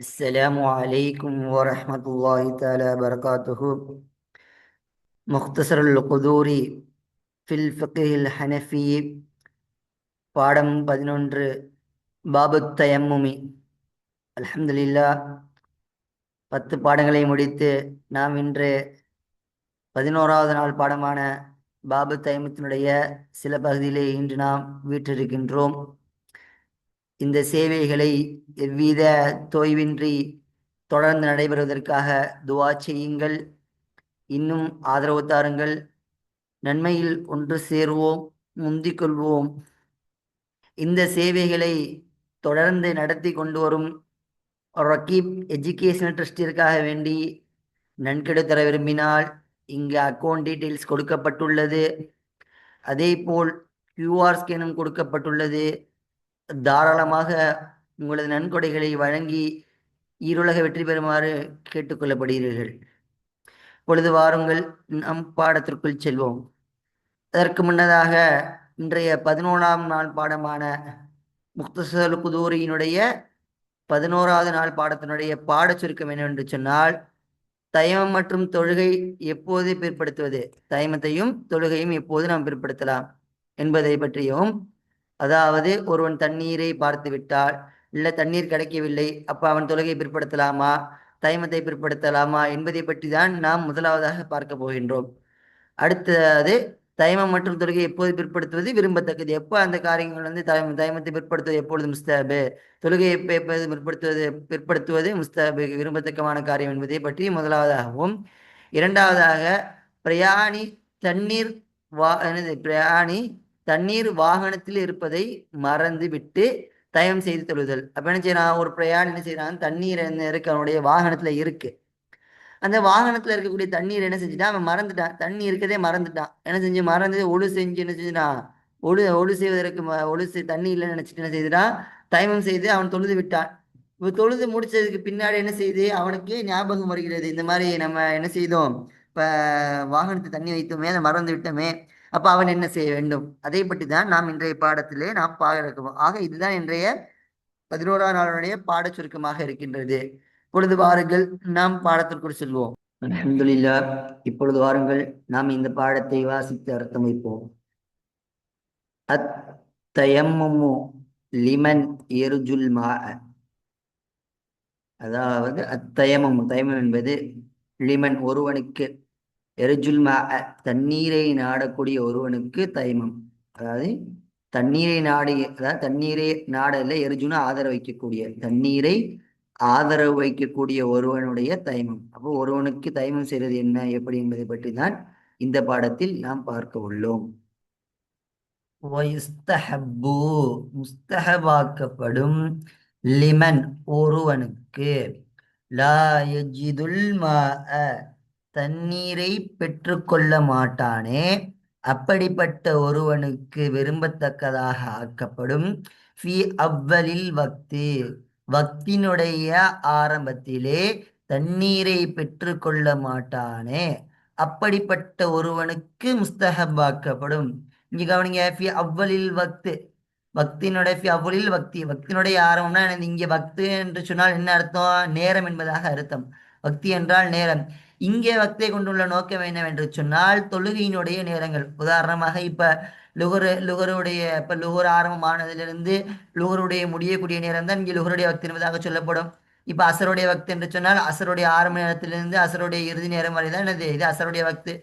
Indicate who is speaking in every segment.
Speaker 1: السلام عليكم ورحمة الله تعالى وبركاته مختصر القدور في الفقه الحنفي பாடம் பதினொன்று பாபு தயம்முமி அல்ஹம்துலில்லா பத்து பாடங்களை முடித்து நாம் இன்று பதினோராவது நாள் பாடமான பாபு தயமத்தினுடைய சில பகுதியிலே இன்று நாம் வீற்றிருக்கின்றோம் இந்த சேவைகளை எவ்வித தொய்வின்றி தொடர்ந்து நடைபெறுவதற்காக துவா செய்யுங்கள். இன்னும் ஆதரவு தாருங்கள். நன்மையில் ஒன்று சேருவோம் முந்திக் கொள்வோம். இந்த சேவைகளை தொடர்ந்து நடத்தி கொண்டு வரும் ரக்கீப் எஜுகேஷனல் ட்ரஸ்டிற்காக வேண்டி நன்கெடு தர விரும்பினால் இங்கு அக்கௌண்ட் டீட்டெயில்ஸ் கொடுக்கப்பட்டுள்ளது. அதே போல் கியூஆர் ஸ்கேனும் கொடுக்கப்பட்டுள்ளது. தாராளமாக உங்களது நன்கொடைகளை வழங்கி ஈருலக வெற்றி பெறுமாறு கேட்டுக்கொள்ளப்படுகிறீர்கள். பொழுது வாருங்கள் நம் பாடத்திற்குள் செல்வோம். அதற்கு முன்னதாக இன்றைய பதினோராம் நாள் பாடமான முக்தசல் குதூரியினுடைய பதினோராவது நாள் பாடத்தினுடைய பாடச் சுருக்கம் என்னவென்று சொன்னால் தயமம் மற்றும் தொழுகை எப்போது பிற்படுத்துவது? தயமத்தையும் தொழுகையும் எப்போது நாம் பிற்படுத்தலாம்? என்பதை பற்றியும் அதாவது ஒருவன் தண்ணீரை பார்த்து விட்டால் இல்லை தண்ணீர் கிடைக்கவில்லை அப்போ அவன் தொழுகை பிற்படுத்தலாமா? தைமத்தை பிற்படுத்தலாமா? என்பதை பற்றி தான் நாம் முதலாவதாக பார்க்க போகின்றோம். அடுத்தது தைமம் மற்றும் தொழுகை எப்போது பிற்படுத்துவது விரும்பத்தக்கது? எப்போ அந்த காரியங்கள் வந்து தயம் தைமத்தை பிற்படுத்துவது எப்பொழுது முஸ்தாபு? தொழுகை எப்போ எப்போது பிற்படுத்துவது பிற்படுத்துவது முஸ்தாபு? விரும்பத்தக்கமான காரியம் என்பதை பற்றி முதலாவதாகவும் இரண்டாவதாக பிரயாணி தண்ணீர் வா என்னது? பிரயாணி தண்ணீர் வாகனத்தில் இருப்பதை மறந்து விட்டு தயம் செய்து தொழுதல். அப்ப என்ன செய்யறான்? ஒரு பிரயாணம் என்ன செய்யறான்? தண்ணீர் என்ன இருக்கு? அவனுடைய வாகனத்துல இருக்கு. அந்த வாகனத்துல இருக்கக்கூடிய தண்ணீர் என்ன செஞ்சுட்டான்? அவன் மறந்துட்டான். தண்ணி இருக்கதே மறந்துட்டான். என்ன செஞ்சு? மறந்து ஒழு செஞ்சு என்ன செஞ்சுட்டான்? ஒழு ஒழு செய்வதற்கு ஒழு தண்ணி இல்லைன்னு நினைச்சிட்டு என்ன செய்தான் தயமம் செய்து அவன் தொழுது விட்டான். இப்போ தொழுது முடிச்சதுக்கு பின்னாடி என்ன செய்யுது அவனுக்கு ஞாபகம் வருகிறது. இந்த மாதிரி நம்ம என்ன செய்தோம்? இப்ப வாகனத்தை தண்ணி வைத்தோமே அதை மறந்து விட்டோமே அப்ப அவன் என்ன செய்ய வேண்டும்? அதை பற்றி தான் நாம் இன்றைய பாடத்திலே நாம் பார்க்கிறோம் ஆக இதுதான் இன்றைய பதினோராம் நாளுடைய பாட சுருக்கமாக இருக்கின்றது. பொழுது வாருங்கள் நாம் பாடத்திற்குள் செல்வோம். அலமதுல்லா இப்பொழுது வாருங்கள் நாம் இந்த பாடத்தை வாசித்து அர்த்தம் வைப்போம். அத் தயம்மு லிமன் எருஜுல் மா அதாவது அத்தயமம் தயமம் என்பது லிமன் ஒருவனுக்கு எரிஜுல் மா தண்ணீரை நாடக்கூடிய ஒருவனுக்கு தைமம். அதாவது தண்ணீரை நாடி அதாவது தண்ணீரை நாடல எரிஜுனா ஆதரவு வைக்கக்கூடிய தண்ணீரை ஆதரவு வைக்கக்கூடிய ஒருவனுடைய தைமம். அப்போ ஒருவனுக்கு தைமம் செய்வது என்ன எப்படி என்பதை பற்றி தான் இந்த பாடத்தில் நாம் பார்க்க உள்ளோம். முஸ்தஹபாக்கப்படும் லிமன் ஒருவனுக்கு. லா யஜிதுல் மா தண்ணீரை பெற்றுக்கொள்ள மாட்டானே. அப்படிப்பட்ட ஒருவனுக்கு விரும்பத்தக்கதாக ஆக்கப்படும். ஃபி அவ்வலில் வக்தி. வக்தினுடைய ஆரம்பத்திலே தண்ணீரை பெற்றுக்கொள்ள மாட்டானே. அப்படிப்பட்ட ஒருவனுக்கு முஸ்தஹபாக்கப்படும் இங்க கவனிங்க ஃபி அவ்வலில் வக்து. பக்தினுடைய ஃபி அவ்வலில் பக்தி பக்தினுடைய ஆரம்பம்னா இங்க பக்து என்று சொன்னால் என்ன அர்த்தம்? நேரம் என்பதாக அர்த்தம். பக்தி என்றால் நேரம். இங்கே வக்தை கொண்டுள்ள நோக்கம் என்னவென்று சொன்னால் தொழுகையினுடைய நேரங்கள். உதாரணமாக இப்ப லுகரு லுகருடைய இப்ப லுகர் ஆரம்பமானதிலிருந்து லுகருடைய முடியக்கூடிய நேரம் தான் இங்கே லுகருடைய வக்தி என்பதாக சொல்லப்படும். இப்ப அசருடைய வக்து என்று சொன்னால் அசருடைய ஆரம்ப நேரத்திலிருந்து அசருடைய இறுதி நேரம் வரை தான் என்னது? இது அசருடைய வக்து.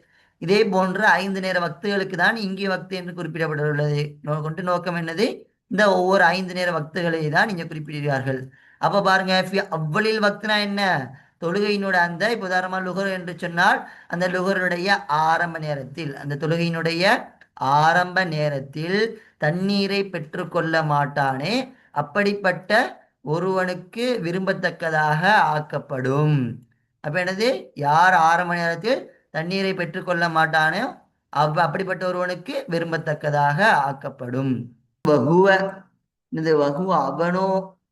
Speaker 1: இதே போன்ற ஐந்து நேர வக்துகளுக்கு தான் இங்கே வக்து என்று குறிப்பிடப்பட்டுள்ளது. கொண்டு நோக்கம் என்னது? இந்த ஒவ்வொரு ஐந்து நேர வக்துகளை தான் இங்கே குறிப்பிடுகிறார்கள். அப்ப பாருங்க அவ்வளில் வக்துனா என்ன? தொழுகையினுடைய அந்த இப்போ உதாரணமாக லுகர் என்று சொன்னால் அந்த லுகருடைய ஆரம்ப நேரத்தில் அந்த தொழுகையினுடைய ஆரம்ப நேரத்தில் தண்ணீரை பெற்றுக்கொள்ள மாட்டானே அப்படிப்பட்ட ஒருவனுக்கு விரும்பத்தக்கதாக ஆக்கப்படும். அப்போ என்னது? யார் ஆரம்ப நேரத்தில் தண்ணீரை பெற்றுக்கொள்ள மாட்டானோ அவ் அப்படிப்பட்ட ஒருவனுக்கு விரும்பத்தக்கதாக ஆக்கப்படும். வகுவ இந்த வகுவ அவனோ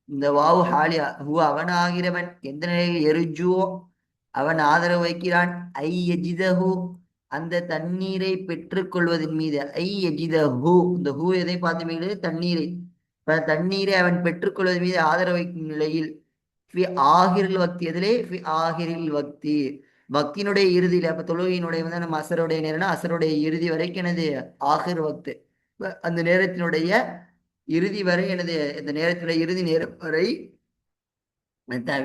Speaker 1: இந்த வாவு ஹாலி ஹூ அவனாகிறவன் எந்த நிலையில் எரிஜுவோ அவன் ஆதரவு வைக்கிறான் ஐ எஜிதஹு அந்த தண்ணீரை பெற்றுக்கொள்வதன் மீது. ஐ எஜிதஹு இந்த ஹூ எதை பார்த்தீங்க தண்ணீரை. தண்ணீரை அவன் பெற்றுக்கொள்வதன் மீது ஆதரவு வைக்கும் நிலையில் ஃபி ஆகிரில் வக்தி. எதிலே ஃபி ஆகிரில் வக்தி. பக்தியினுடைய இறுதியில அப்ப தொழுகையினுடைய வந்து நம்ம அசருடைய நேரம்னா அசருடைய இறுதி வரைக்கும் எனது ஆகிர் வக்து. அந்த நேரத்தினுடைய இறுதி வரை எனது இந்த நேரத்தில் இறுதி நேரம் வரை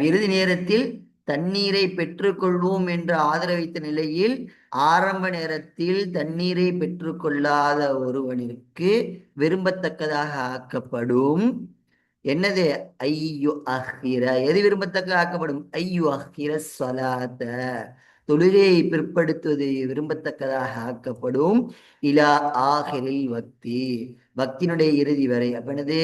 Speaker 1: இறுதி நேரத்தில் தண்ணீரை பெற்றுக்கொள்வோம் என்று ஆதரவித்த நிலையில் ஆரம்ப நேரத்தில் தண்ணீரை பெற்றுக்கொள்ளாத ஒருவனிற்கு விரும்பத்தக்கதாக ஆக்கப்படும். என்னது? ஐயோ அஹிர எது விரும்பத்தக்க ஆக்கப்படும்? ஐயோ அஹிர சொலாத தொழிலை பிற்படுத்துவது விரும்பத்தக்கதாக ஆக்கப்படும். இலா ஆகிரில் வக்தி. பக்தியினுடைய இறுதி வரை. அப்ப என்னது?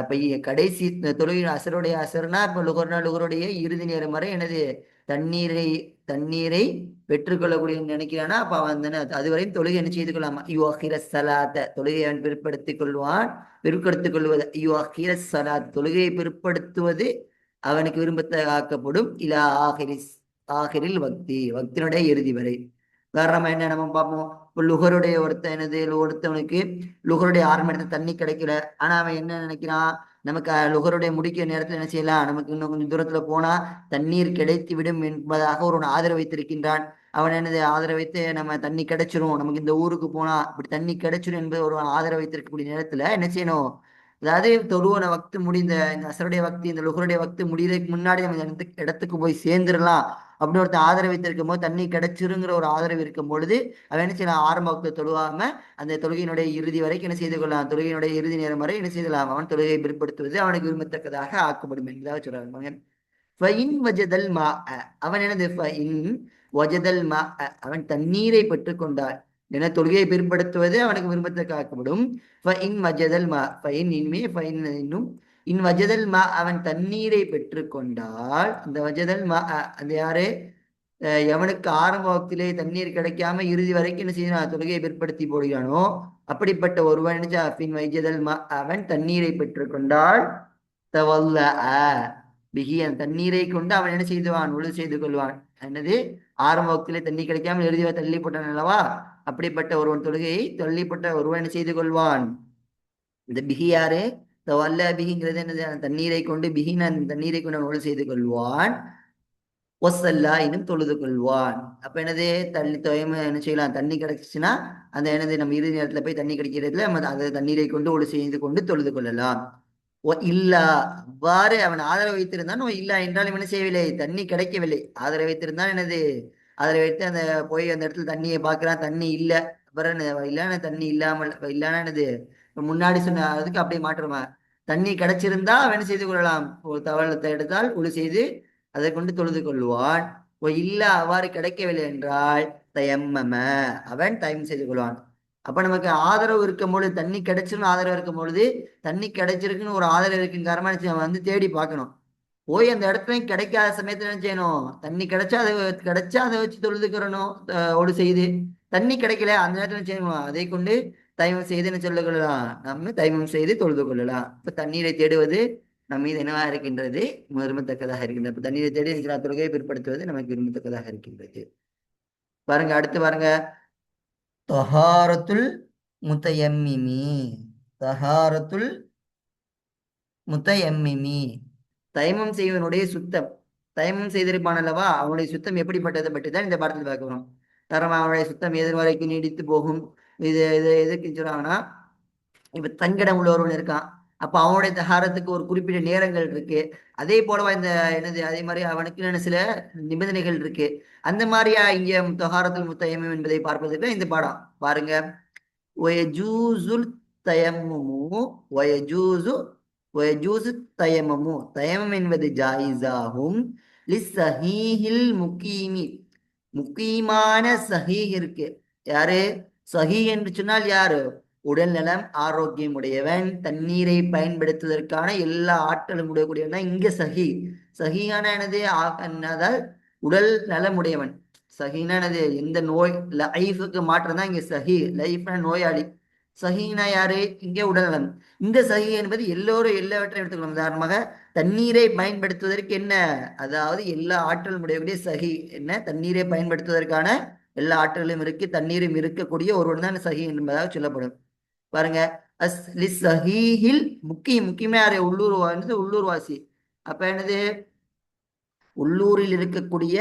Speaker 1: அப்ப கடைசி தொழுகை அசருடைய அசர்னா இப்ப லுகர்னா லுகருடைய இறுதி நேரம் வரை என்னது? தண்ணீரை தண்ணீரை பெற்றுக்கொள்ளக்கூடிய நினைக்கிறானா? அப்ப அவன் அதுவரையும் தொழுகை என்ன செய்து கொள்ளாமா ஐயோ அஹிர சலாத்த தொழுகை அவன் பிற்படுத்திக் கொள்வான் பிற்படுத்திக் கொள்வது. ஐயோ அஹிர சலாத் தொழுகையை பிற்படுத்துவது அவனுக்கு விரும்பத்த ஆக்கப்படும் இலா ஆகிரி ஆகிரில் பக்தி பக்தினுடைய இறுதி வரை. காரணமா என்ன நம்ம பார்ப்போம்? இப்போ லுகருடைய ஒருத்தன் என்னது? ஒருத்தவனுக்கு லுகருடைய ஆரம்ப இடத்துல தண்ணி கிடைக்கல. ஆனா அவன் என்ன நினைக்கிறான்? நமக்கு லுகருடைய முடிக்கிற நேரத்துல என்ன செய்யலாம்? நமக்கு இன்னும் கொஞ்சம் தூரத்துல போனா தண்ணீர் கிடைத்து விடும் என்பதாக ஒரு ஆதரவு வைத்திருக்கின்றான். அவன் என்னது? ஆதரவு வைத்து நம்ம தண்ணி கிடைச்சிரும். நமக்கு இந்த ஊருக்கு போனா இப்படி தண்ணி கிடைச்சிரும் என்பது ஒரு ஆதரவு வைத்திருக்கக்கூடிய நேரத்துல என்ன செய்யணும்? அதாவது தொழுவன வக்து முடிந்த இந்த அசருடைய வக்தி இந்த லுகருடைய வக்து முடியறதுக்கு முன்னாடி நம்ம இந்த இடத்துக்கு இடத்துக்கு போய் சேர்ந்துடலாம் அப்படின்னு ஒருத்தர் ஆதரவு வைத்திருக்கும் போது தண்ணி கிடைச்சிருங்கிற ஒரு ஆதரவு இருக்கும் பொழுது அவன் என்ன செய்யலாம்? ஆரம்ப வக்து தொழுவாம அந்த தொழுகையினுடைய இறுதி வரைக்கும் என்ன செய்து கொள்ளலாம்? தொழுகையினுடைய இறுதி நேரம் வரை என்ன செய்யலாம்? அவன் தொழுகையை பிற்படுத்துவது அவனுக்கு விரும்பத்தக்கதாக ஆக்கப்படும் என்பதாக சொல்றாங்க ஃபைன் வஜதல் மா அவன் என்னது? ஃபைன் வஜதல் மா அவன் தண்ணீரை பெற்றுக்கொண்டான் என தொழுகையை பிற்படுத்துவது அவனுக்கு விரும்பத்தக்காக்கப்படும் ஆக்கப்படும். வஜதல் மா ஃபைன் இன்மே ஃபைன் இன்னும். இன் வஜதல் மா அவன் தண்ணீரை பெற்றுக்கொண்டால் அந்த வஜதல் மா அந்த யாரு? அஹ் எவனுக்கு ஆரம்பத்திலே தண்ணீர் கிடைக்காம இறுதி வரைக்கும் என்ன செய்யணும் தொழுகையை பிற்படுத்தி போடுகிறானோ அப்படிப்பட்ட ஒருவன் நினைச்சா பின் வைஜதல் மா அவன் தண்ணீரை பெற்றுக்கொண்டால் தவல்ல பிகி அந்த தண்ணீரை கொண்டு அவன் என்ன செய்துவான்? உழு செய்து கொள்வான். என்னது? ஆரம்ப வக்திலே தண்ணி கிடைக்காமல் இறுதி தள்ளி போட்டான் அல்லவா? அப்படிப்பட்ட ஒருவன் தொழுகையை தொல்லிப்பட்ட ஒருவன் செய்து கொள்வான்? இந்த பிகி யாரு? வல்ல பிகிங்கிறது என்னது? தண்ணீரை கொண்டு பிகின் அந்த தண்ணீரை கொண்டு அவன் செய்து கொள்வான். ஒசல்லா இன்னும் தொழுது கொள்வான். அப்ப என்னது? தள்ளி தொயம என்ன செய்யலாம்? தண்ணி கிடைச்சுன்னா அந்த என்னது? நம்ம இறுதி நேரத்துல போய் தண்ணி கிடைக்கிறதுல நம்ம அந்த தண்ணீரை கொண்டு ஒழு செய்து கொண்டு தொழுது கொள்ளலாம். ஓ இல்லா. அவ்வாறு அவன் ஆதரவு வைத்திருந்தான். ஓ இல்லா என்றால் என்ன செய்யவில்லை? தண்ணி கிடைக்கவில்லை. ஆதரவு வைத்திருந்தான். என்னது? அதில் வைத்து அந்த போய் அந்த இடத்துல தண்ணியை பார்க்குறான். தண்ணி இல்லை. அப்புறம் இல்லைன்னு தண்ணி இல்லாமல் இல்லைன்னா இது முன்னாடி சொன்ன அதுக்கு அப்படியே மாற்றுமா தண்ணி கிடைச்சிருந்தா அவன் செய்து கொள்ளலாம்? ஒரு தவளத்தை எடுத்தால் ஒளி செய்து அதை கொண்டு தொழுது கொள்வான். ஓ இல்ல அவ்வாறு கிடைக்கவில்லை என்றால் தயம்மம. அவன் தயம் செய்து கொள்வான். அப்ப நமக்கு ஆதரவு இருக்கும் பொழுது தண்ணி கிடைச்சிருன்னு ஆதரவு இருக்கும் பொழுது தண்ணி கிடைச்சிருக்குன்னு ஒரு ஆதரவு இருக்கும் காரணமா வந்து தேடி பார்க்கணும். போய் அந்த இடத்துல கிடைக்காத சமயத்துல என்ன செய்யணும்? தண்ணி கிடைச்சா அதை கிடைச்சா அதை வச்சு தொழுதுக்கிறணும் ஓடு செய்து. தண்ணி கிடைக்கல அந்த நேரத்துல என்ன செய்யணும்? அதை கொண்டு தயமம் செய்து என்ன சொல்ல கொள்ளலாம்? நம்ம தயமம் செய்து தொழுது கொள்ளலாம். இப்ப தண்ணீரை தேடுவது நம்ம மீது என்னவா இருக்கின்றது? விரும்பத்தக்கதாக இருக்கின்றது. இப்ப தண்ணீரை தேடி இருக்கிற தொழுகையை பிற்படுத்துவது நமக்கு விரும்பத்தக்கதாக இருக்கின்றது. பாருங்க அடுத்து பாருங்க. தஹாரத்துல் முத்தையம்மிமி. தஹாரத்துல் முத்தையம்மிமி. தயமம் செய்வனுடைய சுத்தம். தயமம் செய்திருப்பான் அல்லவா? அவனுடைய சுத்தம் எப்படிப்பட்டதை பற்றி தான் இந்த பாடத்தில் பார்க்கிறோம் தரம் அவனுடைய சுத்தம் எதிர்வரைக்கும் நீடித்து போகும். இது இது எதுக்கு சொல்றாங்கன்னா இப்ப தங்கிடம் உள்ளவர்கள் இருக்கான். அப்ப அவனுடைய தகாரத்துக்கு ஒரு குறிப்பிட்ட நேரங்கள் இருக்கு. அதே போலவா இந்த என்னது அதே மாதிரி அவனுக்கு சில நிபந்தனைகள் இருக்கு. அந்த மாதிரியா இங்க தொகாரத்தில் முத்தயமம் என்பதை பார்ப்பதற்கு இந்த பாடம். பாருங்க. ஒயஜூசுல் ஒய ஒயஜூசு வயஜூசு தயமமு தயமம் என்பது ஜாயிஸாகும் லிஸ்ஸஹீஹில் முக்கீமி முக்கீமான சஹீஹ் இருக்கு யாரு சஹி என்று சொன்னால் யாரு உடல் நலம் ஆரோக்கியம் உடையவன் தண்ணீரை பயன்படுத்துவதற்கான எல்லா ஆற்றலும் உடையக்கூடியவன் தான் இங்க சஹி சஹியான எனது அதாவது உடல் நலம் உடையவன் சஹினானது எந்த நோய் லைஃபுக்கு மாற்றம் தான் இங்க சஹி லைஃப்னா நோயாளி சஹீனா யாரு? இங்கே உடல்நலம். இந்த சஹி என்பது எல்லோரும் எல்லாவற்றையும் எடுத்துக்கலாம் உதாரணமாக தண்ணீரை பயன்படுத்துவதற்கு என்ன? அதாவது எல்லா ஆற்றலும் உடையக்கூடிய சஹி என்ன? தண்ணீரை பயன்படுத்துவதற்கான எல்லா ஆற்றலும் இருக்கு தண்ணீரும் இருக்கக்கூடிய ஒருவன் தான் சஹி என்பதாக சொல்லப்படும். பாருங்க அஸ் லிஸ்ஸஹீஹில் முக்கிய முக்கியமான யாரு? உள்ளூர் வந்து உள்ளூர்வாசி அப்ப என்னது? உள்ளூரில் இருக்கக்கூடிய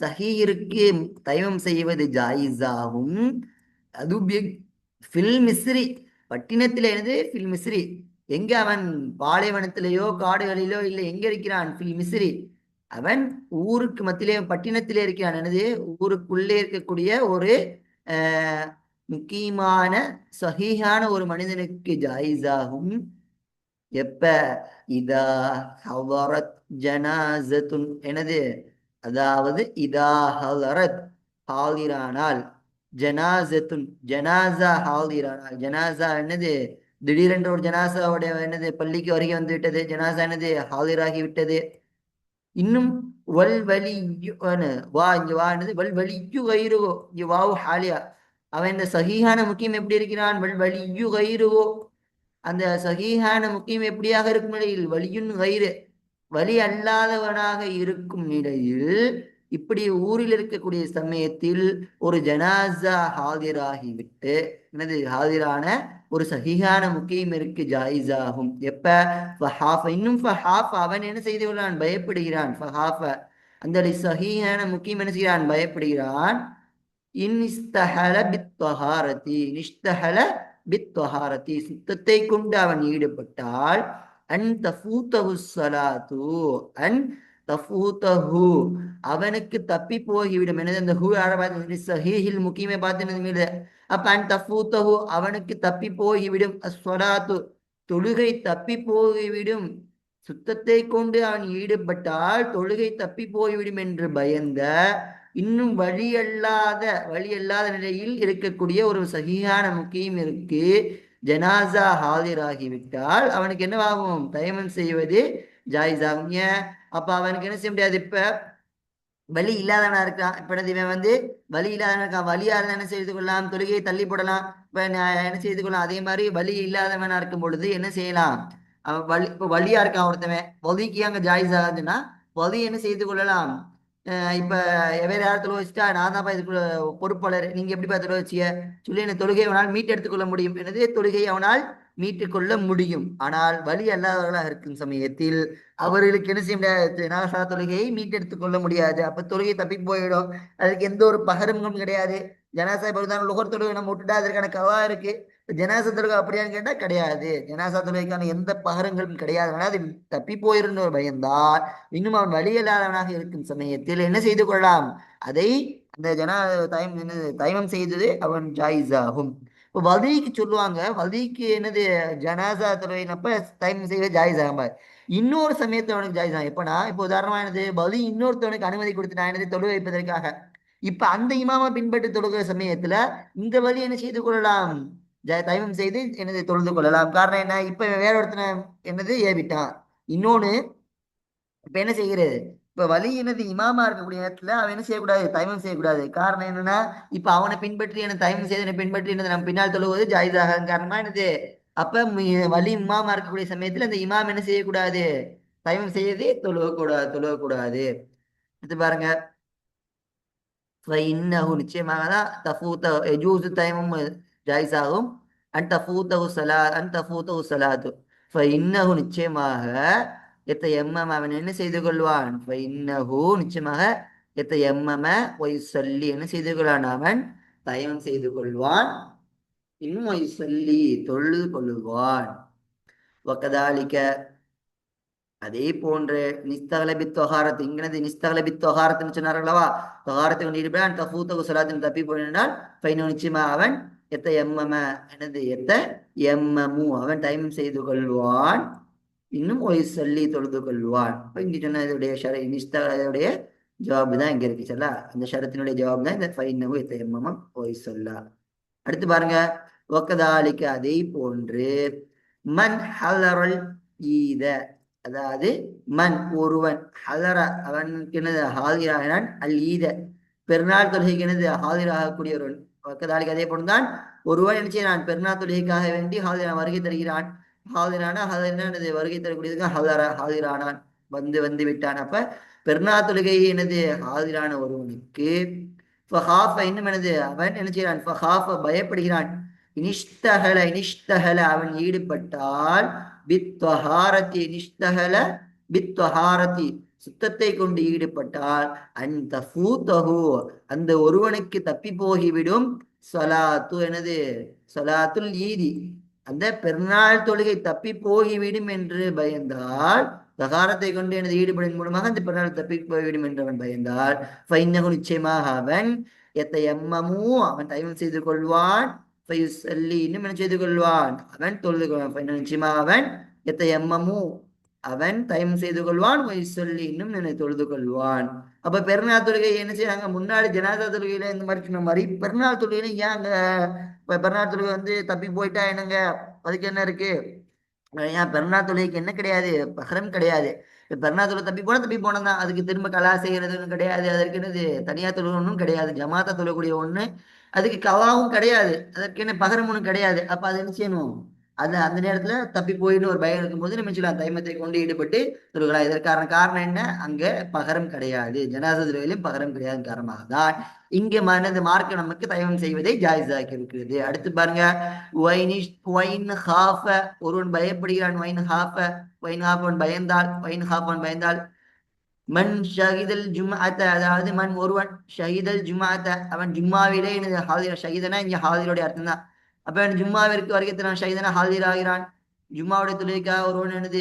Speaker 1: சஹீருக்கு தயவம் செய்வது ஜாயிஸாகும். அது ஃபில் மிஸ்ரி பட்டினத்தில் என்னது? ஃபில் மிஸ்ரி எங்க அவன் பாலைவனத்திலேயோ காடுகளிலோ இல்லை எங்க இருக்கிறான்? ஃபில் மிஸ்ரி அவன் ஊருக்கு மத்தியிலே பட்டினத்திலே இருக்கிறான். எனது ஊருக்குள்ளே இருக்கக்கூடிய ஒரு முக்கியமான சஹீஹான ஒரு மனிதனுக்கு ஜாயிஸாகும். எப்ப? இதா ஹவரத் ஜனாசத்துன் எனது அதாவது இதா ஹவரத். ஹாலிரானால் ஜனாசத்துன் ஜனாசா ஹாலிரானால் ஜனாசா என்னது? திடீரென்று ஒரு ஜனாசாவுடைய என்னது பள்ளிக்கு வருகை வந்து விட்டது. ஜனாசா என்னது? ஹாலிராகி விட்டது. இன்னும் வல் வலி வா இங்க வா என்னது? வல் வலியு கைருகோ இங்க வாவு ஹாலியா. அவன் இந்த சகிஹான முக்கியம் எப்படி இருக்கிறான்? வல் வலியு கைருகோ அந்த சகிஹான முக்கியம் எப்படியாக இருக்கும் நிலையில்? வலியுன் கயிறு. வலி அல்லாதவனாக இருக்கும் நிலையில் இப்படி ஊரில் இருக்கக்கூடிய சமயத்தில் ஒரு ஜனாசா ஹாதிராகிவிட்டு எனது ஹாதிரான ஒரு சகிகான முக்கியம் இருக்கு ஜாயிஸாகும். எப்ப? ஃபஹாஃப இன்னும் ஃபஹாஃப அவன் என்ன செய்து கொள்ளான் பயப்படுகிறான். ஃபஹாஃப அந்த சகிகான முக்கியம் என்ன செய்கிறான்? பயப்படுகிறான். இன்ஸ்தஹல பித்வஹாரதி நிஷ்தஹல பித்வஹாரதி சுத்தத்தை கொண்டு அவன் ஈடுபட்டால் அன் தஃபூத்தஹு சலாத்து அன் தஃபூதஹு அவனுக்கு தப்பி போகிவிடும் எனது அந்த ஹூ அரபாத் சஹீஹில் முக்கியமே பார்த்து மீது அப்ப அன் தஃபூத்தஹு அவனுக்கு தப்பி போகிவிடும் அஸ்வலாத்து தொழுகை தப்பி போகிவிடும் சுத்தத்தை கொண்டு அவன் ஈடுபட்டால் தொழுகை தப்பி போய்விடும் என்று பயந்த இன்னும் வழியல்லாத வழியல்லாத நிலையில் இருக்கக்கூடிய ஒரு சகியான முக்கியம் இருக்கு. ஜனாசா ஹாஜராகிவிட்டால் அவனுக்கு என்னவாகும்? தயமம் செய்வது ஜாயிஸ் ஆகும். ஏன்? அப்ப அவனுக்கு என்ன செய்ய முடியாது? இப்ப வலி இல்லாதவனா இருக்கான். இப்ப என்னது இவன் வந்து? வலி இல்லாதவன் இருக்கான். வலியா இருந்தா என்ன செய்து கொள்ளலாம்? தொழுகையை தள்ளி போடலாம். இப்ப நான் என்ன செய்து கொள்ளலாம்? அதே மாதிரி வலி இல்லாதவனா இருக்கும் பொழுது என்ன செய்யலாம்? அவன் வலி இப்ப வலியா இருக்கான் ஒருத்தவன். வலிக்கு அங்க ஜாயிஸ் ஆகுதுன்னா வலி என்ன செய்து கொள்ளலாம்? இப்போ இப்ப வேற யார் வச்சுட்டா? நான் தான் இதுக்குள்ள பொறுப்பாளர். நீங்க எப்படி தொழுவ வச்சிய சொல்லி என்ன தொழுகை அவனால் மீட்டு எடுத்துக்கொள்ள முடியும். எனது தொழுகை அவனால் மீட்டுக் கொள்ள முடியும். ஆனால் வழி அல்லாதவர்களாக இருக்கும் சமயத்தில் அவர்களுக்கு என்ன செய்ய முடியாது? நாசா தொழுகையை மீட்டெடுத்துக் கொள்ள முடியாது. அப்ப தொழுகை தப்பி போயிடும். அதுக்கு எந்த ஒரு பகரமும் கிடையாது. ஜனாசா இப்பதான் லுகர் தொழுகை நம்ம விட்டுட்டா அதற்கான கவா இருக்கு. ஜனாசா தொழுகை அப்படியான்னு கேட்டா கிடையாது. ஜனாசா தொழுகைக்கான எந்த பகரங்களும் கிடையாது. அது தப்பி போயிருந்த ஒரு பயந்தால் இன்னும் அவன் வழி இல்லாதவனாக இருக்கும் சமயத்தில் என்ன செய்து கொள்ளலாம்? அதை அந்த ஜனா தயம் என்னது? தயமம் செய்தது அவன் ஜாயிஸ் ஆகும் இப்போ வதிக்கு சொல்லுவாங்க. வதிக்கு என்னது? ஜனாசா துறையினப்ப தைமம் செய்ய ஜாயிஸ் ஆகும் இன்னொரு சமயத்துல அவனுக்கு ஜாயிஸ் ஆகும் எப்பனா இப்போ உதாரணமா என்னது? பலி இன்னொருத்தவனுக்கு அனுமதி கொடுத்துட்டான் என்னது? தொழு வைப்பதற்காக. இப்ப அந்த இமாமா பின்பற்றி தொழுகிற சமயத்துல இந்த வழி என்ன செய்து கொள்ளலாம்? ஜ- தயமம் செய்து என்னது? தொழுது கொள்ளலாம். காரணம் என்ன? இப்ப வேற ஒருத்தனை என்னது? ஏவிட்டான். இன்னொன்னு இப்ப என்ன செய்கிறது? இப்ப வலியினது இமாமா இருக்கக்கூடிய நேரத்துல அவன் என்ன செய்யக்கூடாது? தயமம் செய்யக்கூடாது. காரணம் என்னன்னா இப்ப அவனை பின்பற்றி என்ன தயமம் செய்து என்னை பின்பற்றி என்னது நம்ம பின்னால் தொழுவது ஜாயிதாக காரணமா என்னது? அப்ப வலி இமாமா இருக்கக்கூடிய சமயத்துல அந்த இமாம் என்ன செய்யக்கூடாது? தயமம் செய்யறதே தொழுவக்கூடாது தொழுவக்கூடாது. இது பாருங்க. இன்னஹு நிச்சயமாக தான் தஃபூத்த எஜூசு தைமும் ஜாயிஸ் ஆகும் அன் தஃபூத்தஹு சலா அன் தஃபூத்தஹு சலாத்து. இன்னஹு நிச்சயமாக எத்த எம்மம் அவன் என்ன செய்து கொள்வான்? இன்னஹூ நிச்சயமாக எத்த எம்மம ஒய் சொல்லி என்ன செய்து கொள்வான் அவன்? தயவம் செய்து கொள்வான். இன்னும் ஒய் சொல்லி தொழுது கொள்ளுவான் ஒக்கதாளிக்க அதே போன்று நிஸ்தகலபி தொகாரத்து இங்கிருந்து நிஸ்தகலபி தொகாரத்துன்னு சொன்னார்களவா தொகாரத்தை கொண்டு இருப்பான் தஃபூத்தகு சொல்லாத்தின் தப்பி போயினால் பைனோ நிச்சயமா அவன் எத்த எம்மம எனது எத்த எம்மமு அவன் டைம் செய்து கொள்வான். இன்னும் ஒய் சொல்லி தொழுது கொள்வான் இப்ப இங்க சொன்ன இதோடைய ஷர நிஸ்தகடைய ஜவாபு தான் இங்க இருக்கு சரிங்களா? அந்த ஷரத்தினுடைய ஜவாப் தான் இந்த ஃபைனவு எத்த ஒய் சொல்லா. அடுத்து பாருங்க. ஒக்கதாலிக்கு அதே போன்று மன் ஹலரல் ஈத. அதாவது மன் ஒருவன் ஹலர அவனுக்கு என்னது? ஹாதிராகிறான். அல் ஈத. பெருநாள் தொழுகைக்கு என்னது? ஹாதிராகக்கூடிய ஒருவன் பக்கதாலிக்கு அதே போன்றுதான் ஒருவன் என்ன நான் பெருநாள் தொழுகைக்காக வேண்டி ஹாதிரா வருகை தருகிறான். ஹாதிரானா ஹாதிரா என்னது? வருகை தரக்கூடியதுக்கு ஹலர ஹாதிரானான் வந்து வந்து விட்டான். அப்ப பெருநா தொழுகை எனது ஹாதிரான ஒருவனுக்கு. இன்னும் என்னது? அவன் என்ன செய்யறான் பயப்படுகிறான். இனிஷ்தகல இனிஷ்தகல. அவன் ஈடுபட்டால் பித்வஹாரத்தி நிஷ்தகல பித்வஹாரதி. சுத்தத்தை கொண்டு ஈடுபட்டால் அந்த ஃபூத்தஹு அந்த ஒருவனுக்கு தப்பி போகிவிடும். சொலாத்து எனது சொலாத்துல் ஈதி. அந்த பெருநாள் தொழுகை தப்பி போகிவிடும் என்று பயந்தால் தகாரத்தை கொண்டு எனது ஈடுபடின் மூலமாக அந்த பெருநாள் தப்பி போய்விடும் என்று அவன் பயந்தால் ஃபைன்னகு நிச்சயமாக அவன் எத்த எம்மமூ அவன் தயவு செய்து கொள்வான். இன்னும் என்ன செய்து கொள்வான்? அவன் தொழுது கொள்வான். நிச்சயமாக அவன் எத்த எம்மமூ அவன் தயம் செய்து கொள்வான் சொல்லி இன்னும் என்னை தொழுது கொள்வான். அப்ப பெருநாள் தொழுகை என்ன செய்யறாங்க முன்னாடி ஜனாதா தொழுகையில இந்த மாதிரி சொன்ன மாதிரி பெருநாள் தொழுகையில ஏன் அங்க இப்ப பெருநாள் தொழுகை வந்து தப்பி போயிட்டா என்னங்க? அதுக்கு என்ன இருக்கு? ஏன் பெருநாள் தொழுகைக்கு என்ன கிடையாது? பகரம் கிடையாது. பெருநாள் தொழுகை தப்பி போனா தப்பி போனதான் அதுக்கு திரும்ப கலா செய்யறதுன்னு கிடையாது. அதற்கு என்னது? தனியார் தொழுகை ஒன்றும் கிடையாது. ஜமாத்தா தொழக்கூடிய ஒண்ணு அதுக்கு கலாவும் கிடையாது. அதற்கு என்ன பகரம் ஒன்றும் கிடையாது. அப்ப அது என்ன செய்யணும்? அது அந்த நேரத்துல தப்பி போயின்னு ஒரு பயம் இருக்கும்போது நம்ம சொல்லலாம் தைமத்தை கொண்டு ஈடுபட்டு தொழுகலாம் இதற்கான காரணம் என்ன? அங்க பகரம் கிடையாது. ஜனாசதுரையிலும் பகரம் கிடையாது காரணமாக தான் இங்க மனது மார்க்க நமக்கு தயவம் செய்வதை ஜாயிஸாக்கி இருக்கிறது. அடுத்து பாருங்க ஹாஃப ஒருவன் பயப்படுகிறான் ஒயின் ஹாஃப ஒயின் ஹாஃபன் பயந்தால் ஒயின் ஹாஃபன் பயந்தால் மண் ஷஹிதல் ஜும்அத்த அதாவது மண் ஒருவன் ஷஹிதல் ஜும்அத்த அவன் ஜும்மாவிலே எனது ஹாதிர ஷஹிதனா இங்க ஹாதிரோடைய அர்த்தம் தான் அப்ப ஜும்மாவிற்கு ஷஹிதனா ஹாதிர் ஆகிறான் ஜும்மாவுடைய தொழுகைக்காக ஒருவன் எனது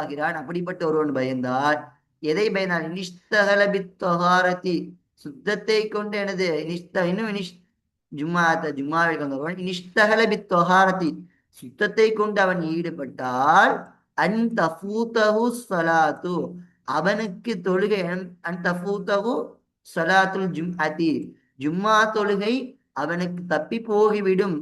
Speaker 1: ஆகிறான் அப்படிப்பட்ட ஒருவன் பயந்தால் எதை பயந்தான் நிஷ்தகலபி தொகாரத்தி சுத்தத்தை கொண்டு எனது நிஷ்த இன்னும் நிஷ் ஜும்மாத்த ஜும்மாவில் வந்தவன் நிஷ்தகலபி தொகாரத்தி சுத்தத்தை கொண்டு அவன் ஈடுபட்டால் அந்த ஃபூத்தஹு சலாத்து அவனுக்கு தொழுகை அந்த ஃபூத்தஹு சலாத்துல் ஜும்அதி. ஜும்மா தொழுகை அவனுக்கு தப்பி போகிவிடும்.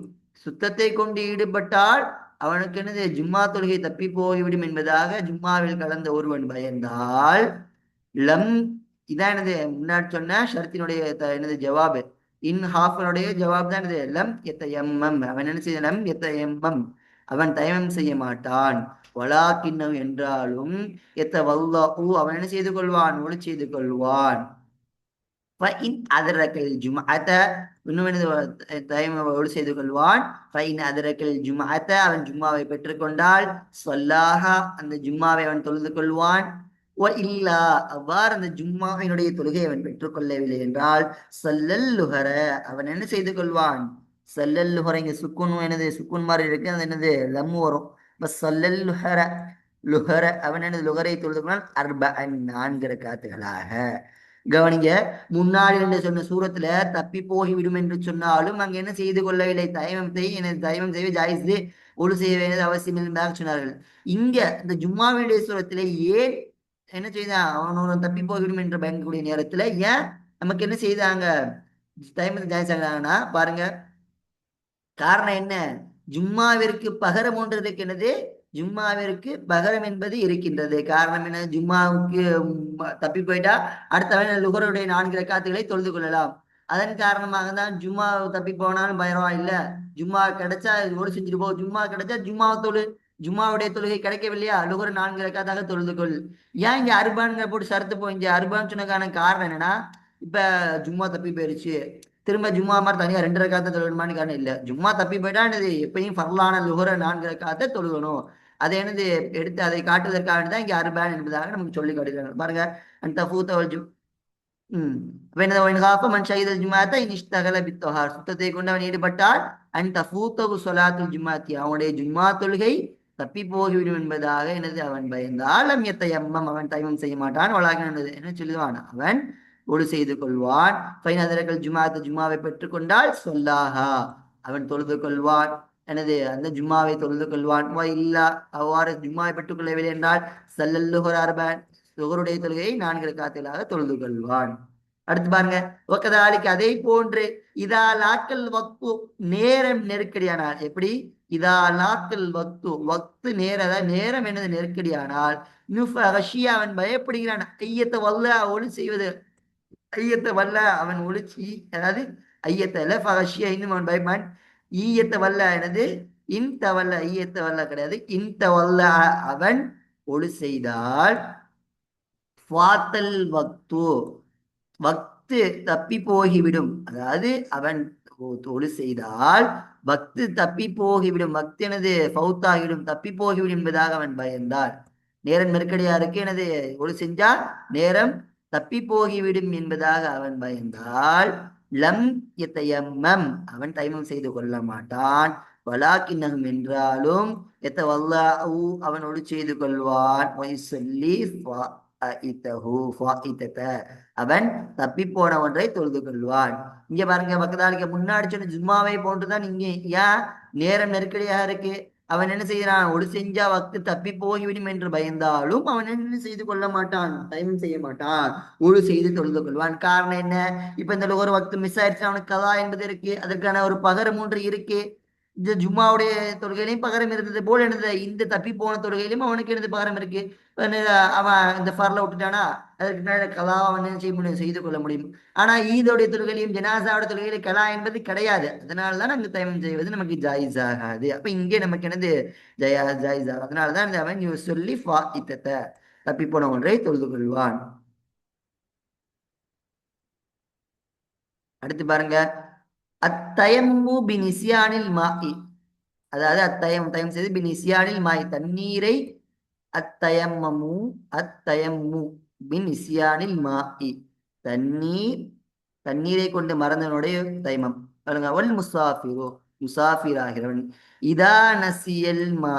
Speaker 1: சுத்தத்தை கொண்டு ஈடுபட்டால் அவனுக்கு என்னது? ஜும்மா தொழுகை தப்பி போய்விடும் என்பதாக ஜும்மாவில் கலந்த ஒருவன் பயந்தால் லம் இதான் எனது முன்னாடி சொன்ன ஷர்த்தினுடைய எனது ஜவாபு. இன் ஹாஃபனுடைய ஜவாப் தான் எனது லம் எத்த எம்மம் அவன் என்ன செய்ய லம் எத்த எம்மம் அவன் தயமம் செய்ய மாட்டான். வலா கிண்ணம் என்றாலும் எத்த வல்லாஹு அவன் என்ன செய்து கொள்வான்? ஒளி செய்து கொள்வான். அதரக்கல் ஜுமாத்த இன்னும் செய்து கொள்வான். ஃபைன் அதரக்கல் ஜுமாத்த அவன் ஜும்மாவை பெற்றுக்கொண்டால் சொல்லாக அந்த ஜும்மாவை அவன் தொழுது கொள்வான். ஓ இல்லா அவ்வாறு அந்த ஜும்மாவினுடைய தொழுகை அவன் பெற்றுக்கொள்ளவில்லை என்றால் சல்லல்லுஹர அவன் என்ன செய்து கொள்வான்? சல்லல்லுஹர இங்க சுக்குன் என்னது? சுக்குன் மாதிரி இருக்கு அது என்னது? லம்மு வரும். பஸ் சல்லல்லுஹர லுஹர அவன் என்னது? லுகரை தொழுது கொண்டான் அர்ப நான்கு காத்துகளாக கவனிங்க முன்னாடி என்று சொன்ன சூரத்துல தப்பி போகிவிடும் என்று சொன்னாலும் அங்க என்ன செய்து கொள்ளவில்லை? தயமத்தை எனது தயமம் செய்ய ஜாயிஸ் ஒழு செய்ய வேண்டியது அவசியம் என்பதாக சொன்னார்கள். இங்க இந்த ஜும்மாவுடைய சூரத்துல ஏன் என்ன செய்தான்? அவனோட தப்பி போய்விடும் என்று பயங்கக்கூடிய நேரத்துல ஏன் நமக்கு என்ன செய்தாங்க? தயமத்தை ஜாயிஸ் ஆகிறாங்கன்னா பாருங்க. காரணம் என்ன? ஜும்மாவிற்கு பகரம் ஒன்று இருக்கின்றது ஜும்மாவிற்கு பகரம் என்பது இருக்கின்றது. காரணம் என்ன? ஜும்மாவுக்கு தப்பி போயிட்டா அடுத்தவன் லுகருடைய நான்கு ரக்காத்துகளை தொழுது கொள்ளலாம். அதன் காரணமாக தான் ஜும்மா தப்பி போனாலும் பயரவா இல்ல ஜும்மா கிடைச்சா ஓடு செஞ்சுட்டு போ. ஜும்மா கிடைச்சா ஜும்மா தொழு. ஜும்மாவுடைய தொழுகை கிடைக்கவில்லையா? லுகர் நான்கு ரக்காத்தாக தொழுது கொள். ஏன் இங்க அர்பான்கிற போட்டு சரத்து போய் இங்க அர்பான் சொன்னக்கான காரணம் என்னன்னா இப்ப ஜும்மா தப்பி போயிருச்சு. திரும்ப ஜும்மா மாதிரி தனியா ரெண்டு ரக்காத்த தொழுகணுமான்னு காரணம் இல்ல. ஜும்மா தப்பி போயிட்டா எப்பயும் ஃபர்லான லுகர நான்கு ரக்காத்த தொழுகணும். அதை எனது எடுத்து அதை காட்டுவதற்காக தான் இங்க அர்பான் என்பதாக நமக்கு சொல்லி காட்டுகிறாங்க பாருங்க அந்த பூத்தவல் ஜும் உம் மண் ஷஹீதல் ஜுமாத்த இனிஷ்தகல பித்தோஹார். சுத்தத்தை கொண்டு அவன் ஈடுபட்டால் அன் தஃபூத்தகு சொலாத்துல் ஜுமாத்தி அவனுடைய ஜும்மா தொழுகை தப்பி போகிவிடும் என்பதாக எனது அவன் பயந்தால் அம்யத்தை அம்மம் அவன் தைமம் செய்ய மாட்டான். வளாக என்ன சொல்லுவான்? அவன் ஒழு செய்து கொள்வான். பைனதர்கள் ஜுமாத்து ஜுமாவை பெற்றுக்கொண்டால் சொல்லாஹா. அவன் தொழுது கொள்வான். எனது அந்த ஜும்மாவை தொழுது கொள்வான். இல்லா அவ்வாறு ஜும்மாவை பெற்றுக் கொள்ளவில்லை என்றால் சல்லல்லுஹர் அர்பான் சுகருடைய தொழுகையை நான்கு காத்திலாக தொழுது கொள்வான். அடுத்து பாருங்க ஒக்கதாலிக்கு அதே போன்று இதா லாக்கல் வக்து நேரம் நெருக்கடியானால் எப்படி? இதா லாக்கல் வக்து வக்து நேர நேரம் என்னது நெருக்கடியானால் ரஷ்யா அவன் பயப்படுகிறான். ஐயத்தை வல்ல ஒளி செய்வது ஐயத்தை வல்ல அவன் ஒளிச்சி அதாவது ஐயத்தை ஃபஹஷியா இன்னும் அவன் பயப்பான். ஈயத்த வல்ல எனது இன் தவல்ல ஈயத்த வல்ல கிடையாது. இன் தவல்ல அவன் ஒளி செய்தால் ஃபாத்தல் வக்து வக்து தப்பி போகிவிடும். அதாவது அவன் ஒளி செய்தால் பக்து தப்பி போகிவிடும். பக்து எனது பௌத்தாகிவிடும் தப்பி போகிவிடும் என்பதாக அவன் பயந்தார். நேரம் நெருக்கடியா இருக்கு. எனது ஒளி செஞ்சால் நேரம் தப்பி போகிவிடும் என்பதாக அவன் பயந்தால் லம் எத்தையம்மம். அவன் தைமம் செய்து கொள்ள மாட்டான். வலாக்கின்னகம் என்றாலும் எத்த வல்லாஹு அவன் ஒளி செய்து கொள்வான். சொல்லி அவன் தப்பி போன ஒன்றை தொழுது கொள்வான். இங்க பாருங்க பக்கத்தாளிக்க முன்னாடி சொன்ன ஜும்மாவை போன்றுதான் இங்க ஏன் நேரம் நெருக்கடியாக இருக்கு. அவன் என்ன செய்யறான் ஒரு செஞ்சா வக்து தப்பி போய்விடும் என்று பயந்தாலும் அவன் என்ன செய்து கொள்ள மாட்டான்? டைம் செய்ய மாட்டான். ஒரு செய்து தொழுது கொள்வான். காரணம் என்ன? இப்ப இந்த ஒரு வக்து மிஸ் ஆயிடுச்சு அவனுக்கு கதா என்பது இருக்கு. அதற்கான ஒரு பகரம் ஒன்று இருக்கு. இந்த ஜும்மாவுடைய தொழுகையிலையும் பகரம் இருந்தது போல என்னது இந்த தப்பி போன தொழுகையிலும் அவனுக்கு என்னது பகரம் இருக்கு. அவன் இந்த ஃபர்ல விட்டுட்டானா? அதற்கு கலா அவன் செய்ய முடியும்? செய்து கொள்ள முடியும். ஆனா ஈதோடைய தொழுகையிலையும் ஜனாசாவோட தொழுகையில கலா என்பது கிடையாது. அதனாலதான் அங்கு தயமம் செய்வது நமக்கு ஜாயிஸ் ஆகாது அப்ப இங்கே நமக்கு என்னது ஜயா ஜாயிஸ் ஆகும் அதனாலதான் அவன் சொல்லி ஃபா இத்தத்தை தப்பி போன ஒன்றை தொழுது கொள்வான். அடுத்து பாருங்க. அத்தயம்மு பினிசியானில் மாயி அதாவது அத்தயம் தயம் செய்து பினிசியானில் மாயி தண்ணீரை அத்தயம்மு அத்தயம்மு பினிசியானில் மாயி தண்ணீர் தண்ணீரை கொண்டு மறந்தனுடைய தைமம் ஒல் முசாஃபிரோ முசாஃபிர் ஆகிறவன். இதா நசியல் மா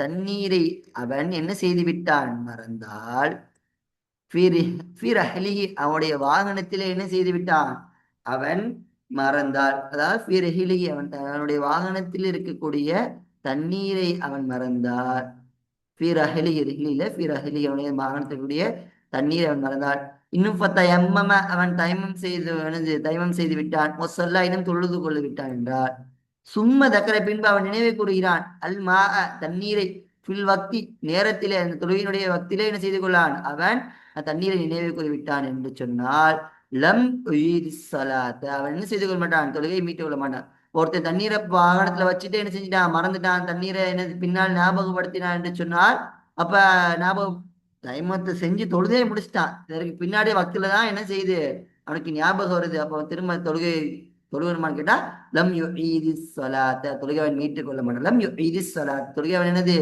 Speaker 1: தண்ணீரை அவன் என்ன செய்து விட்டான்? மறந்தால் அவனுடைய வாகனத்திலே என்ன செய்து விட்டான்? அவன் மறந்தால் அதாவது அவன் அவனுடைய வாகனத்தில் இருக்கக்கூடிய தண்ணீரை அவன் மறந்தார் அவனுடைய வாகனத்திற்குரிய தண்ணீரை அவன் மறந்தார் இன்னும் எம்மம அவன் தைமம் செய்து தைமம் செய்து விட்டான். மொசல்லா இன்னும் தொழுது கொண்டு விட்டான் என்றார் சும்ம தக்கரை பின்பு அவன் நினைவை கூறுகிறான். அல் மா தண்ணீரை ஃபில் வக்தி நேரத்திலே அந்த தொழுவினுடைய வக்திலே என்ன செய்து கொள்ளான்? அவன் தண்ணீரை நினைவு கூறிவிட்டான் என்று சொன்னால் லம் சலாத்த. அவன் என்ன செய்து கொள்ள மாட்டான்? தொழுகை மீட்டு கொள்ள மாட்டான். ஒருத்தர் தண்ணீரை வாகனத்துல வச்சுட்டு என்ன செஞ்சிட்டான்? மறந்துட்டான். தண்ணீரை என்ன பின்னால் ஞாபகப்படுத்தினான் என்று சொன்னால் அப்ப ஞாபகம் தைமத்தை செஞ்சு தொழுதே முடிச்சிட்டான். இதற்கு பின்னாடி வக்துல தான் என்ன செய்யுது அவனுக்கு ஞாபகம் வருது. அப்போ திரும்ப தொழுகை தொழுகணுமான்னு கேட்டா லம் யு ஈதி சொலாத்த. தொழுகை அவன் மீட்டுக் கொள்ள மாட்டான். லம் யு ஈதி சொலாத் தொழுகை அவன் என்னது?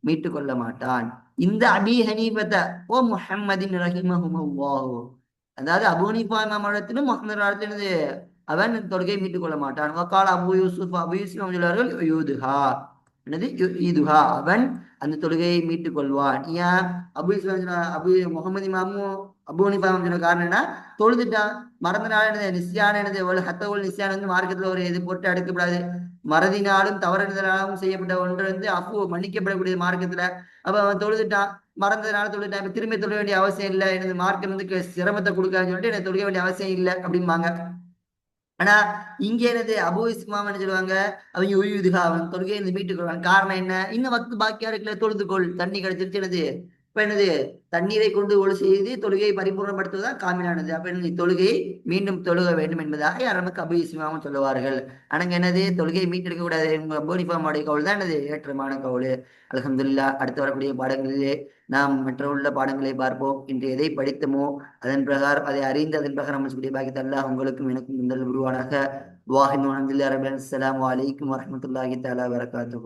Speaker 1: மீட்டுக் கொள்ள மாட்டான். இந்த அபி ஹனீபத்தை ஓ முஹம்மதின் ரஹிமஹுமல்லாஹு அதாவது அபுனிஃபா இமாமத்திலும் முகமது என்னது அவன் தொழுகை மீட்டுக் கொள்ள மாட்டான். வக்கால் அபு யூசுப் அபு யூசுப் சொல்வார்கள் யூதுஹா. என்னது? ஈதுஹா அவன் அந்த தொழுகையை மீட்டுக் கொள்வான். ஏன்? அபு அபு முகமது இமாமும் அபு ஹனிஃபா சொன்ன காரணம் என்ன? தொழுதுட்டான். மறந்தனால என்னது நிசியான என்னது எவ்வளவு ஹத்தவுல் நிசியான வந்து மார்க்கத்துல ஒரு இது போட்டு அடுக்கப்படாது. மறதினாலும் தவறினாலும் செய்யப்பட்ட ஒன்று வந்து அப்பு மன்னிக்கப்படக்கூடிய மார்க்கத்துல. அப்ப அவன் தொழுதுட்டான். மறந்ததுனால தொழுதுட்டான். இப்ப திரும்பி தொழ வேண்டிய அவசியம் இல்லை. எனது மார்க்கம் வந்து சிரமத்தை கொடுக்காதுன்னு சொல்லிட்டு எனக்கு தொழுக வேண்டிய அவசியம் இல்லை அப்படிம்பாங்க. ஆனா இங்க எனது அபு இஸ்மாம் சொல்லுவாங்க? அவங்க உயுதுகா அவன் தொழுகை இந்த மீட்டுக் கொள்வான். காரணம் என்ன? இன்னும் வக்து பாக்கியா இருக்கல தொழுதுகொள். தண்ணி கிடைச்சிருச்சு என்னது? இப்ப என்னது தண்ணீரை கொண்டு ஒழு செய்து தொழுகையை பரிபூர்ணப்படுத்துவதுதான் காமிலானது. அப்ப என்னது தொழுகையை மீண்டும் தொழுக வேண்டும் என்பதாக நமக்கு அபிசிமாவும் சொல்லுவார்கள். ஆனாங்க என்னது? தொழுகையை மீட்டெடுக்க கூடாது போனிஃபாமுடைய கவுள் தான் என்னது? ஏற்றமான கவுள் அலகம்துல்லா அடுத்து வரக்கூடிய பாடங்களிலே நாம் மற்ற உள்ள பாடங்களை பார்ப்போம். இன்று எதை படித்தமோ அதன் பிரகாரம் அதை அறிந்து அதன் பிரகாரம் அமைச்சக்கூடிய பாக்கியத்தல்லா உங்களுக்கும் எனக்கும் இந்த உருவானாக வாஹின் அலமதுல்லா ரபி அஸ்லாம் வலைக்கம் வரமத்துல்லாஹி தாலா வரகாத்து